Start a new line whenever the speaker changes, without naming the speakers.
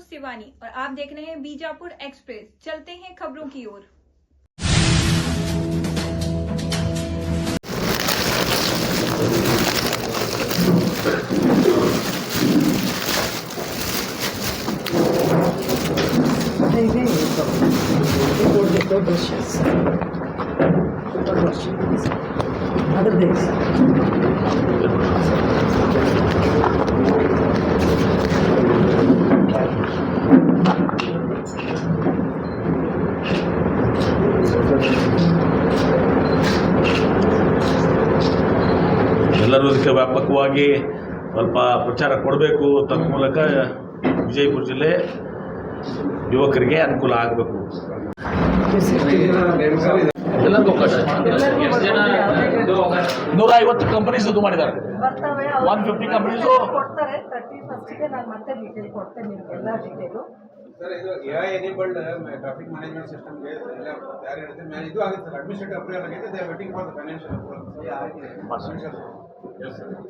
शिवानी और आप देख रहे हैं बीजापुर एक्सप्रेस। चलते हैं खबरों की ओर।
ಎಲ್ಲರೂ ಇದಕ್ಕೆ ವ್ಯಾಪಕವಾಗಿ ಸ್ವಲ್ಪ ಪ್ರಚಾರ ಕೊಡಬೇಕು ತನ್ಮೂಲಕ ವಿಜಯಪುರ ಜಿಲ್ಲೆ ಯುವಕರಿಗೆ ಅನುಕೂಲ ಆಗಬೇಕು. ಎಲ್ಲರಿಗೂ ಅವಕಾಶ ನೂರ ಐವತ್ತು ಕಂಪನೀಸ್ ಇದು ಮಾಡಿದ್ದಾರೆ.
ಬರ್ತವೆ
150 companies ಉ?
ಕೊಡ್ತಾರೆ. ತರ್ಟಿ ಫಸ್ಟಿಗೆ ನಾನು ಮತ್ತೆ ಡೀಟೇಲ್ ಕೊಡ್ತೇನೆ ನಿಮ್ಗೆಲ್ಲ ಡೀಟೇಲು
ಸರ್ ಇದು A I enabled traffic management ಸಿಸ್ಟಮ್ಗೆ ಇದು ಆಗುತ್ತೆ ಸರ್. ಅಡ್ಮಿನಿಸ್ಟ್ರೇಟಿವ್ ಅಪ್ರೂವಲ್ ಆಗಿದೆ. They waiting for the financial approval Yes, sir.